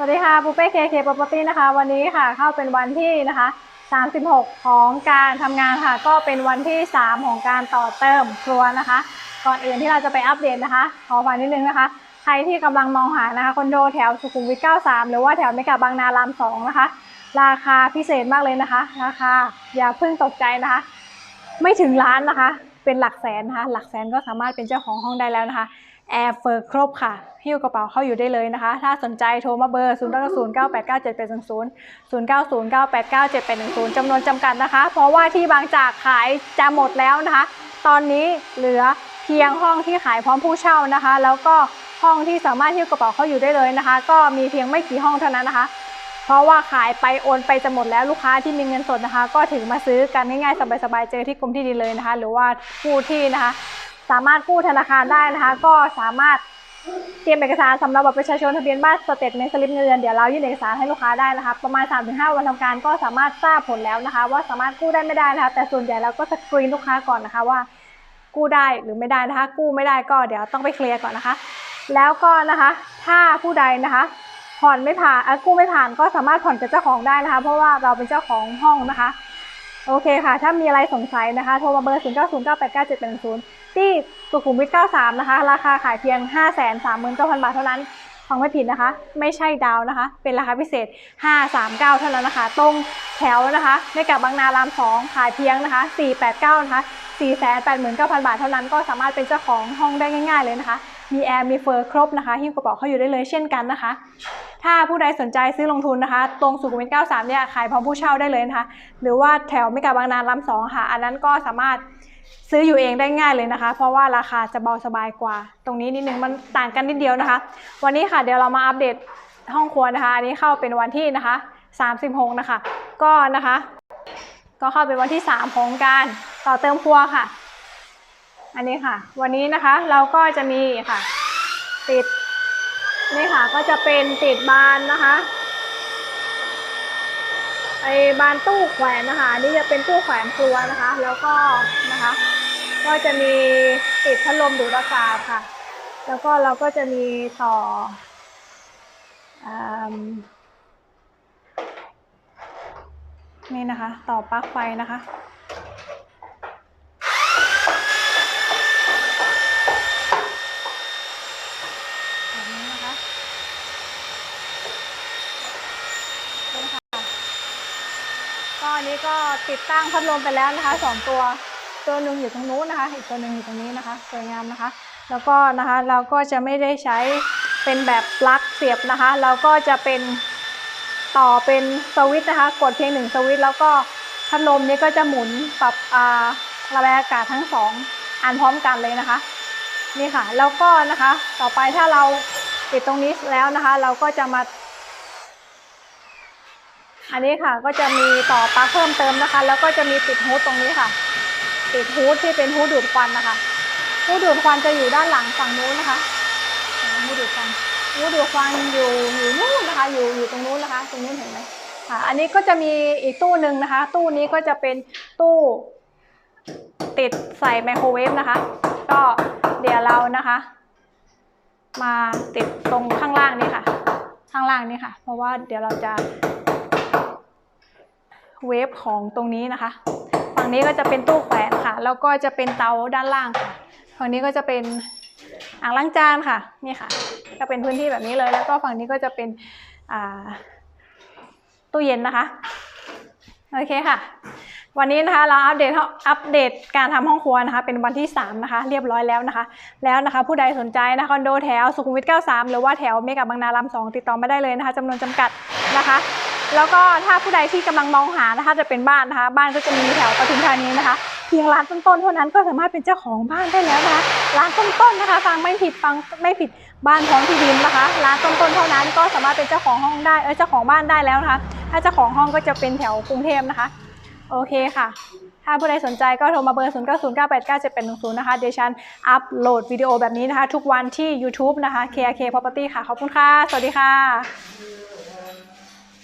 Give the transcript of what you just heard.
สวัสดีค่ะปูเป้เคเค Property นะคะ วันนี้ค่ะเข้าเป็นวันที่นะคะ 36 ของการทำงานค่ะ ก็เป็นวันที่ 3 ของการต่อเติมครัวนะคะ ก่อนอื่นที่เราจะไปอัปเดตนะคะ ขอฝากนิดนึงนะคะ ใครที่กำลังมองหานะคะคอนโดแถวสุขุมวิท 93 หรือว่าแถวเมกะบางนาราม 2 นะคะ ราคาพิเศษมากเลยนะคะ ราคาอย่าเพิ่งตกใจนะคะ ไม่ถึงล้านนะคะ เป็นหลักแสนนะคะ หลักแสนก็สามารถเป็นเจ้าของห้องได้แล้วนะคะ แอร์เฟอร์ครบค่ะ หิ้วกระเป๋าเข้าอยู่ได้เลยนะคะ ถ้าสนใจโทรมาเบอร์ 0 9 0 9 8 9 7 8 1 0 0 9 0 9 8 9 7 8 1 0จำนวนจำกัดนะคะ เพราะว่าที่บางจากขายจะหมดแล้วนะคะ ตอนนี้เหลือเพียงห้องที่ขายพร้อมผู้เช่านะคะ แล้วก็ห้องที่สามารถหิ้วกระเป๋าเข้าอยู่ได้เลยนะคะ ก็มีเพียงไม่กี่ห้องเท่านั้นนะคะ เพราะว่าขายไปโอนไปจะหมดแล้วลูกค้าที่มีเงินสดนะคะ ก็ถึงมาซื้อกันง่ายๆสบายๆเจอที่กรมที่ดินเลยนะคะ หรือว่าผู้ที่นะคะ สามารถกู้ธนาคารได้นะคะ ก็สามารถเตรียมเอกสารสำหรับบัตรประชาชนทะเบียนบ้านสเตทเมนสลิปเงินเดือนเดี๋ยวเรายื่นเอกสารให้ลูกค้าได้นะคะ ประมาณ 3-5 วันทำการก็สามารถทราบผลแล้วนะคะ ว่าสามารถกู้ได้ไม่ได้นะคะ แต่ส่วนใหญ่เราก็สกรีนลูกค้าก่อนนะคะว่า กู้ได้หรือไม่ได้นะคะ กู้ไม่ได้ก็เดี๋ยวต้องไปเคลียร์ก่อนนะคะ แล้วก็นะคะ ถ้าผู้ใดนะคะผ่อนไม่ผ่านกู้ไม่ผ่านก็สามารถผ่อนกับเจ้าของได้นะคะ เพราะว่าเราเป็นเจ้าของห้องนะคะ โอเคค่ะ ถ้ามีอะไรสงสัยนะคะ โทรมาเบอร์ 0 9 0 9 8 9 7 8 0 ที่สุขุมวิท 93 นะคะ ราคาขายเพียง 5 3 9 0 0 0 บาทเท่านั้นฟังไม่ผิดนะคะ ไม่ใช่ดาวนะคะ เป็นราคาพิเศษ 539 เท่านั้นนะคะ ตรงแถวนะคะในกับบางนาราม 2 ขายเพียงนะคะ 489 นะคะ 489,000 บาทเท่านั้นก็สามารถเป็นเจ้าของห้องได้ง่าย ๆ เลยนะคะ มีแอร์มีเฟอร์ครบนะคะหิ้วกระเป๋าเข้าอยู่ได้เลยเช่นกันนะคะ ถ้าผู้ใดสนใจซื้อลงทุนนะคะ ตรงสุขุมวิท 93 เนี่ยขายพร้อมผู้เช่าได้เลยนะคะ หรือว่าแถวเมกะบางนารามสองค่ะ อันนั้นก็สามารถ ซื้ออยู่เองได้ง่ายเลยนะคะ เพราะว่าราคาจะเบาสบายกว่า ตรงนี้นิดนึงมันต่างกันนิดเดียวนะคะ วันนี้ค่ะเดี๋ยวเรามาอัปเดตห้องครัวนะคะอันนี้เข้าเป็นวันที่นะคะ 36 นะคะ ก็นะคะ ก็เข้าเป็นวันที่ 3 ของการต่อเติมครัวค่ะ อันนี้ค่ะ วันนี้นะคะเราก็จะมีค่ะ ติดนี่ค่ะก็จะเป็นติดบานนะคะ ไอ้บานตู้แขวนนะคะนี่จะเป็นตู้แขวนครัวนะคะ แล้วก็นะคะ ก็จะมีติดพัดลมดูดอากาศค่ะ แล้วก็เราก็จะมีต่ออนี่นะคะ ต่อปลั๊กไฟนะคะ แบบนี้นะคะนี่ค่ะ ก็อันนี้ก็ติดตั้งพัดลมไปแล้วนะคะสองตัวตัวหนึ่งอยู่ตรงนู้นนะคะ อีกตัวหนึ่งอยู่ตรงนี้นะคะสวยงามนะคะ แล้วก็นะคะเราก็จะไม่ได้ใช้เป็นแบบปลั๊กเสียบนะคะ เราก็จะเป็นต่อเป็นสวิตช์นะคะ กดเพียงหนึ่งสวิตช์แล้วก็พัดลมนี้ก็จะหมุนปรับอาระบายอากาศทั้งสองอันพร้อมกันเลยนะคะนี่ค่ะแล้วก็นะคะต่อไปถ้าเราปิดตรงนี้แล้วนะคะ เราก็จะมา อันนี้ค่ะก็จะมีต่อปลั๊กเพิ่มเติมนะคะ แล้วก็จะมีติดฮูดตรงนี้ค่ะ ติดฮูดที่เป็นฮูดดูดควันนะคะฮูดดูดควันจะอยู่ด้านหลังฝั่งนู้นนะคะฮูดดูดควันฮูดดูดควันอยู่อยู่นู่นนะคะ อยู่อยู่ตรงนู้นนะคะ ตรงนู้นเห็นไหมค่ะอันนี้ก็จะมีอีกตู้หนึ่งนะคะ ตู้นี้ก็จะเป็นตู้ติดใส่ไมโครเวฟนะคะ ก็เดี๋ยวเรานะคะ มาติดตรงข้างล่างนี้ค่ะ ข้างล่างนี้ค่ะ เพราะว่าเดี๋ยวเราจะ เวฟของตรงนี้นะคะ ฝั่งนี้ก็จะเป็นตู้แขวนค่ะ แล้วก็จะเป็นเตาด้านล่างค่ะฝั่งนี้ก็จะเป็นอ่างล้างจานค่ะนี่ค่ะ ก็เป็นพื้นที่แบบนี้เลย แล้วก็ฝั่งนี้ก็จะเป็นตู้เย็นนะคะโอเคค่ะ วันนี้นะคะเราอัปเดตอัปเดตการทำห้องครัวนะคะเป็นวันที่ 3 นะคะ เรียบร้อยแล้วนะคะ แล้วนะคะผู้ใดสนใจนะคอนโดแถวสุขุมวิท 93 หรือว่าแถวเมกะบางนาราม2ติดต่อมาได้เลยนะคะจำนวนจำกัดนะคะ แล้วก็ถ้าผู้ใดที่กำลังมองหานะคะจะเป็นบ้านนะคะ บ้านก็จะมีแถวปทุมธานีนะคะ เพียงร้านต้นๆเท่านั้นก็สามารถเป็นเจ้าของบ้านได้แล้วนะคะร้านต้นๆนะคะฟังไม่ผิดฟังไม่ผิดบ้านพร้อมที่ดินนะคะร้านต้นๆเท่านั้นก็สามารถเป็นเจ้าของห้องได้เออเจ้าของบ้านได้แล้วนะคะถ้าเจ้าของห้องก็จะเป็นแถวกรุงเทพนะคะ โอเคค่ะ ถ้าผู้ใดสนใจก็โทรมาเบอร์ 0 9 0 9 8 9 7 8 1 0 นะคะ เดยวฉันอัปโหลดวิดีโอแบบนี้นะคะ ทุกวันที่ YouTube นะคะ KRK Property ค่ะ ขอบคุณค่ะ สวัสดีค่ะ